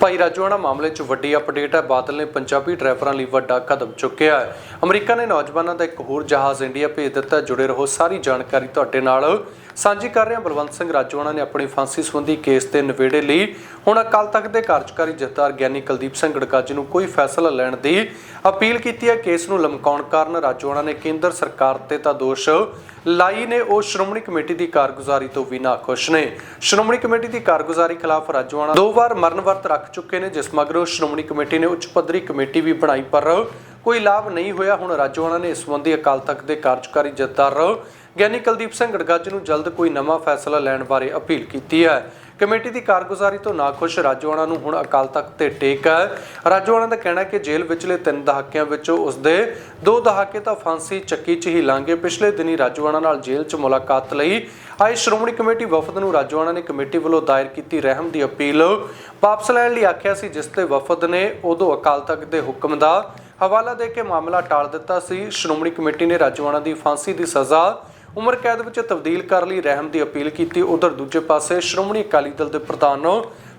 ਭਾਈ ਰਾਜੂਆਣਾ, ਮਾਮਲੇ 'ਚ ਵੱਡੀ ਅਪਡੇਟ ਹੈ। ਬਾਦਲ ਨੇ ਪੰਜਾਬੀ ਡਰਾਈਵਰਾਂ ਲਈ ਵੱਡਾ ਕਦਮ ਚੁੱਕਿਆ ਹੈ। ਅਮਰੀਕਾ ਨੇ ਨੌਜਵਾਨਾਂ ਦਾ ਇੱਕ ਹੋਰ ਜਹਾਜ਼ ਇੰਡੀਆ ਭੇਜ ਦਿੱਤਾ, ਜੁੜੇ ਰਹੋ ਸਾਰੀ ਜਾਣਕਾਰੀ ਤੁਹਾਡੇ ਨਾਲ। ਸਾਂਝੀ ਕਰ ਰਹੇ ਬਲਵੰਤ ਸਿੰਘ ਰਾਜੂਆਣਾ ਨੇ ਆਪਣੀ ਫਾਂਸੀ ਸੰਬੰਧੀ ਕੇਸ ਦੇ ਨਿਬੇੜੇ ਲਈ। ਹੁਣ ਅਕਾਲ ਤਖਤ ਦੇ ਕਾਰਜਕਾਰੀ ਜਥੇਦਾਰ ਗਿਆਨੀ ਕੁਲਦੀਪ ਸਿੰਘ ਗੜਕਾਜੀ ਨੂੰ ਕੋਈ ਫੈਸਲਾ ਲੈਣ ਦੀ ਅਪੀਲ ਕੀਤੀ ਹੈ। ਕੇਸ ਨੂੰ ਲਮਕਾਉਣ ਕਾਰਨ ਰਾਜੂਆਣਾ ਨੇ ਕੇਂਦਰ ਸਰਕਾਰ ਤੇ ਤਾਂ ਦੋਸ਼ ਲਾਈ ਨੇ। ਉਹ ਸ਼੍ਰੋਮਣੀ ਕਮੇਟੀ ਦੀ ਕਾਰਗੁਜ਼ਾਰੀ ਤੋਂ ਵੀ ਨਾਖੁਸ਼ ਨੇ। ਸ਼੍ਰੋਮਣੀ ਕਮੇਟੀ ਦੀ ਕਾਰਗੁਜ਼ਾਰੀ ਖਿਲਾਫ ਰਾਜਵਾਨਾ ਦੋ ਵਾਰ ਮਰਨ ਵਰਤ ਰੱਖ ਚੁੱਕੇ ਨੇ, ਜਿਸ ਮਗਰੋਂ ਸ਼੍ਰੋਮਣੀ ਕਮੇਟੀ ਨੇ ਉੱਚ ਪੱਧਰੀ ਕਮੇਟੀ ਵੀ ਬਣਾਈ, ਪਰ ਕੋਈ ਲਾਭ ਨਹੀਂ ਹੋਇਆ। ਹੁਣ ਰਾਜਵਾਨਾ ਨੇ ਇਸ ਸੰਬੰਧੀ ਅਕਾਲ ਤਖਤ ਦੇ ਕਾਰਜਕਾਰੀ ਜਥੇਦਾਰ ਗਿਆਨੀ ਕੁਲਦੀਪ ਸਿੰਘ ਗੜਗੱਜ ਨੂੰ ਜਲਦ ਕੋਈ ਨਵਾਂ ਫੈਸਲਾ ਲੈਣ ਬਾਰੇ ਅਪੀਲ ਕੀਤੀ ਹੈ। ਕਮੇਟੀ ਦੀ ਕਾਰਗੁਜ਼ਾਰੀ ਤੋਂ ਨਾਖੁਸ਼ ਰਾਜੋਆਣਾ ਨੂੰ ਹੁਣ ਅਕਾਲ ਤਖਤ ਤੇ ਟੇਕ ਹੈ। ਰਾਜੋਆਣਾ ਦਾ ਕਹਿਣਾ ਹੈ ਕਿ ਜੇਲ੍ਹ ਵਿਚਲੇ ਤਿੰਨ ਦਹਾਕਿਆਂ ਵਿੱਚੋਂ ਉਸਦੇ ਦੋ ਦਹਾਕੇ ਤਾਂ ਫਾਂਸੀ ਚੱਕੀ 'ਚ ਹੀ ਲਾਂਗੇ ਪਿਛਲੇ ਦਿਨੀ ਰਾਜਵਾਨਾ ਨਾਲ ਜੇਲ੍ਹ 'ਚ ਮੁਲਾਕਾਤ ਲਈ ਆਏ ਸ਼੍ਰੋਮਣੀ ਕਮੇਟੀ ਵਫਦ ਨੂੰ ਰਾਜੋਆਣਾ ਨੇ ਕਮੇਟੀ ਵੱਲੋਂ ਦਾਇਰ ਕੀਤੀ ਰਹਿਮ ਦੀ ਅਪੀਲ। ਵਾਪਸ ਲੈਣ ਲਈ ਆਖਿਆ ਸੀ, ਜਿਸ ਤੇ ਵਫਦ ਨੇ ਉਦੋਂ ਅਕਾਲ ਤਖਤ ਦੇ ਹੁਕਮ ਦਾ ਹਵਾਲਾ ਦੇ ਕੇ ਮਾਮਲਾ ਟਾਲ ਦਿੱਤਾ ਸੀ। ਸ਼੍ਰੋਮਣੀ ਕਮੇਟੀ ਨੇ ਰਾਜੋਆਣਾ ਦੀ ਫਾਂਸੀ ਦੀ ਸਜ਼ਾ ਉਮਰ ਕੈਦ ਵਿੱਚ ਤਬਦੀਲ ਕਰਨ ਲਈ ਰਹਿਮ ਦੀ ਅਪੀਲ ਕੀਤੀ। ਉਧਰ ਦੂਜੇ ਪਾਸੇ ਸ਼੍ਰੋਮਣੀ ਅਕਾਲੀ ਦਲ ਦੇ ਪ੍ਰਧਾਨ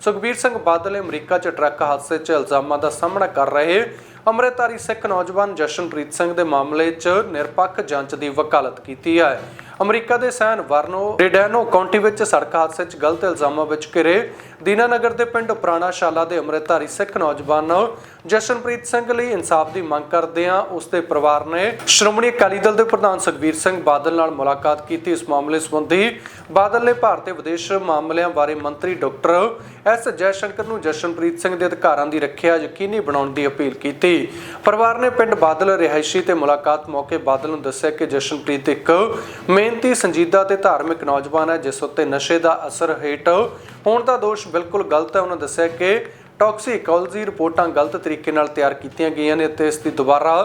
ਸੁਖਬੀਰ ਸਿੰਘ ਬਾਦਲ ਨੇ ਅਮਰੀਕਾ 'ਚ ਟਰੱਕ ਹਾਦਸੇ 'ਚ ਇਲਜ਼ਾਮਾਂ ਦਾ ਸਾਹਮਣਾ ਕਰ ਰਹੇ। ਅੰਮ੍ਰਿਤਧਾਰੀ ਸਿੱਖ ਨੌਜਵਾਨ ਜਸ਼ਨਪ੍ਰੀਤ ਸਿੰਘ ਦੇ ਮਾਮਲੇ 'ਚ ਨਿਰਪੱਖ ਜਾਂਚ ਦੀ ਵਕਾਲਤ ਕੀਤੀ ਹੈ। ਅਮਰੀਕਾ ਦੇ ਸੈਨ ਵਰਨੋ ਰੇਡੈਨੋ ਕਾਉਂਟੀ ਵਿੱਚ ਸੜਕ ਹਾਦਸੇ 'ਚ ਗਲਤ ਇਲਜ਼ਾਮਾਂ ਵਿੱਚ ਘਿਰੇ। ਦੀਨਾਨਗਰ ਦੇ ਪਿੰਡ ਪੁਰਾਣਾ ਦੇ ਅੰਮ੍ਰਿਤਧਾਰੀ ਸਿੱਖ ਨੌਜਵਾਨ ਜਸ਼ਨਪ੍ਰੀਤ ਸਿੰਘ ਲਈ ਇਨਸਾਫ ਦੀ ਮੰਗ ਕਰਦਿਆਂ ਉਸ ਦੇ ਪਰਿਵਾਰ ਨੇ ਸ਼੍ਰੋਮਣੀ ਅਕਾਲੀ ਦਲ ਦੇ ਪ੍ਰਧਾਨ ਸੁਖਬੀਰ ਸਿੰਘ ਬਾਦਲ ਨਾਲ ਮੁਲਾਕਾਤ ਕੀਤੀ। ਇਸ ਮਾਮਲੇ ਸੰਬੰਧੀ ਬਾਦਲ ਨੇ ਭਾਰਤੀ ਵਿਦੇਸ਼ ਮਾਮਲਿਆਂ ਬਾਰੇ ਮੰਤਰੀ ਡਾਕਟਰ ਐਸ ਜੈਸ਼ੰਕਰ ਨੂੰ ਜਸ਼ਨਪ੍ਰੀਤ ਸਿੰਘ ਦੇ ਅਧਿਕਾਰਾਂ ਦੀ ਰੱਖਿਆ ਯਕੀਨੀ ਬਣਾਉਣ ਦੀ ਅਪੀਲ ਕੀਤੀ। ਪਰਿਵਾਰ ਨੇ ਪਿੰਡ ਬਾਦਲ ਰਿਹਾਇਸ਼ੀ ਤੇ ਮੁਲਾਕਾਤ ਮੌਕੇ ਬਾਦਲ ਨੂੰ ਦੱਸਿਆ ਕਿ ਜਸ਼ਨਪ੍ਰੀਤ ਇੱਕ ਮਿਹਨਤੀ ਸੰਜੀਦਾ ਤੇ ਧਾਰਮਿਕ ਨੌਜਵਾਨ ਹੈ, ਜਿਸ ਉੱਤੇ ਨਸ਼ੇ ਦਾ ਅਸਰ ਹੇਠ ਹੋਣ ਦਾ ਦੋਸ਼ ਬਿਲਕੁਲ ਗਲਤ ਹੈ। ਉਹਨਾਂ ਦੱਸਿਆ ਕਿ ਟੌਕਸੀਕੋਲੋਜੀ ਰਿਪੋਰਟਾਂ ਗਲਤ ਤਰੀਕੇ ਨਾਲ ਤਿਆਰ ਕੀਤੀਆਂ ਗਈਆਂ ਨੇ ਅਤੇ ਇਸ ਦੀ ਦੁਬਾਰਾ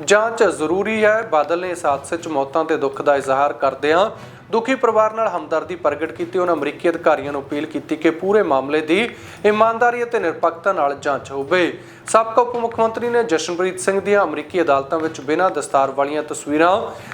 ਜਾਂਚ ਜ਼ਰੂਰੀ ਹੈ। ਬਾਦਲ ਨੇ ਇਸ ਹਾਦਸੇ 'ਚ ਮੌਤਾਂ ਤੇ ਦੁੱਖ ਦਾ ਇਜ਼ਹਾਰ ਕਰਦਿਆਂ ਦੁਖੀ ਪਰਿਵਾਰ ਨਾਲ ਹਮਦਰਦੀ ਪ੍ਰਗਟ ਕੀਤੀ, ਉਹਨਾਂ ਅਮਰੀਕੀ ਅਧਿਕਾਰੀਆਂ ਨੂੰ ਅਪੀਲ ਕੀਤੀ ਕਿ ਪੂਰੇ ਮਾਮਲੇ ਦੀ ਇਮਾਨਦਾਰੀ ਅਤੇ ਨਿਰਪੱਖਤਾ ਨਾਲ ਜਾਂਚ ਹੋਵੇ। ਸਾਬਕਾ ਉਪ ਮੁੱਖ ਮੰਤਰੀ ਨੇ ਜਸ਼ਨਪ੍ਰੀਤ ਸਿੰਘ ਦੀਆਂ ਅਮਰੀਕੀ ਅਦਾਲਤਾਂ ਵਿੱਚ ਬਿਨਾਂ ਦਸਤਾਰ ਵਾਲੀਆਂ ਤਸਵੀਰਾਂ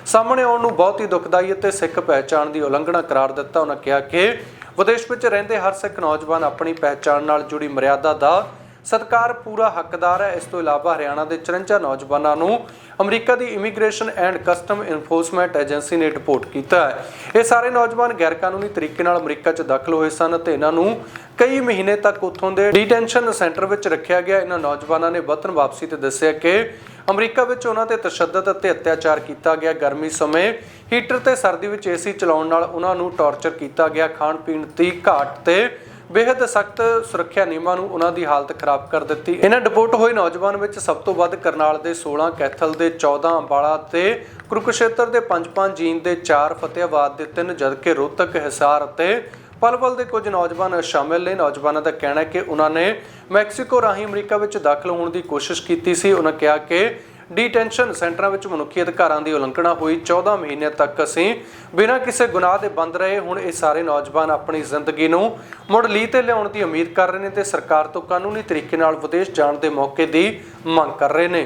ਸਾਹਮਣੇ ਆਉਣ ਨੂੰ ਬਹੁਤ ਹੀ ਦੁਖਦਾਈ ਅਤੇ ਸਿੱਖ ਪਹਿਚਾਣ ਦੀ ਉਲੰਘਣਾ ਕਰਾਰ ਦਿੱਤਾ। ਉਹਨਾਂ ਕਿਹਾ ਕਿ ਵਿਦੇਸ਼ ਵਿੱਚ ਰਹਿੰਦੇ ਹਰ ਸਿੱਖ ਨੌਜਵਾਨ ਆਪਣੀ ਪਹਿਚਾਣ ਨਾਲ ਜੁੜੀ ਮਰਿਆਦਾ ਦਾ ਸਤਕਾਰ ਪੂਰਾ ਹੱਕਦਾਰ ਹੈ। ਇਸ ਤੋਂ ਇਲਾਵਾ ਹਰਿਆਣਾ ਦੇ 54 ਨੌਜਵਾਨਾਂ ਨੂੰ America the immigration and custom enforcement agency ਨੇ ਰਿਪੋਰਟ ਕੀਤਾ ਹੈ। ਇਹ ਸਾਰੇ ਨੌਜਵਾਨ ਗੈਰ ਕਾਨੂੰਨੀ ਤਰੀਕੇ ਨਾਲ ਅਮਰੀਕਾ 'ਚ ਦਾਖਲ ਹੋਏ ਸਨ ਅਤੇ ਇਹਨਾਂ ਨੂੰ ਕਈ ਮਹੀਨੇ ਤੱਕ ਉੱਥੋਂ ਦੇ ਡਿਟੈਂਸ਼ਨ ਸੈਂਟਰ ਵਿੱਚ ਰੱਖਿਆ ਗਿਆ। ਇਹਨਾਂ ਨੌਜਵਾਨਾਂ ਨੇ ਵਤਨ ਵਾਪਸੀ ਤੇ ਦੱਸਿਆ ਕਿ ਅਮਰੀਕਾ ਵਿੱਚ ਉਹਨਾਂ ਤੇ ਤਸ਼ੱਦਦ ਅਤੇ ਅਤਿਆਚਾਰ ਕੀਤਾ ਗਿਆ। ਗਰਮੀ ਸਮੇਂ ਹੀਟਰ ਤੇ ਸਰਦੀ ਵਿੱਚ ਏਸੀ ਚਲਾਉਣ ਨਾਲ ਉਹਨਾਂ ਨੂੰ ਟੌਰਚਰ ਕੀਤਾ ਗਿਆ। ਖਾਣ ਪੀਣ ਦੀ ਘਾਟ ਤੇ ਬੇहद ਸਖਤ ਸੁਰੱਖਿਆ ਨਿਯਮਾਂ ਨੂੰ ਉਹਨਾਂ ਦੀ ਹਾਲਤ ਖਰਾਬ ਕਰ ਦਿੱਤੀ। ਇਹਨਾਂ ਡਿਪੋਰਟ ਹੋਏ ਨੌਜਵਾਨ ਵਿੱਚ ਸਭ ਤੋਂ ਵੱਧ ਕਰਨਾਲ ਦੇ 16 ਕੈਥਲ ਦੇ 14 ਅੰਬਾਲਾ ਤੇ ਕੁਰੂਕਸ਼ੇਤਰ ਦੇ 5-5 ਜੀਨ ਦੇ 4 ਫਤਿਆਬਾਦ ਦੇ 3 ਜਦਕਿ ਰੋਹਤਕ, ਹਿਸਾਰ ਅਤੇ ਪਲਵਲ ਦੇ ਕੁਝ ਨੌਜਵਾਨ ਸ਼ਾਮਿਲ ਨੇ। ਨੌਜਵਾਨਾਂ ਦਾ ਕਹਿਣਾ ਹੈ ਕਿ ਉਹਨਾਂ ਨੇ ਮੈਕਸੀਕੋ ਰਾਹੀਂ ਅਮਰੀਕਾ ਵਿੱਚ ਦਾਖਲ ਹੋਣ ਦੀ ਕੋਸ਼ਿਸ਼ ਕੀਤੀ ਸੀ। ਉਹਨਾਂ ਕਿਹਾ ਕਿ ਡੀਟੈਂਸ਼ਨ ਸੈਂਟਰਾਂ ਵਿੱਚ ਮਨੁੱਖੀ ਅਧਿਕਾਰਾਂ ਦੀ ਉਲੰਘਣਾ ਹੋਈ। 14 ਮਹੀਨਿਆਂ ਤੱਕ ਅਸੀਂ ਬਿਨਾਂ ਕਿਸੇ ਗੁਨਾਹ ਦੇ ਬੰਦ ਰਹੇ। ਹੁਣ ਇਹ ਸਾਰੇ ਨੌਜਵਾਨ ਆਪਣੀ ਜ਼ਿੰਦਗੀ ਨੂੰ ਮੁੜ ਲੀ ਤੇ ਲਿਆਉਣ ਦੀ ਉਮੀਦ ਕਰ ਰਹੇ ਨੇ ਤੇ ਸਰਕਾਰ ਤੋਂ ਕਾਨੂੰਨੀ ਤਰੀਕੇ ਨਾਲ ਵਿਦੇਸ਼ ਜਾਣ ਦੇ ਮੌਕੇ ਦੀ ਮੰਗ ਕਰ ਰਹੇ ਨੇ।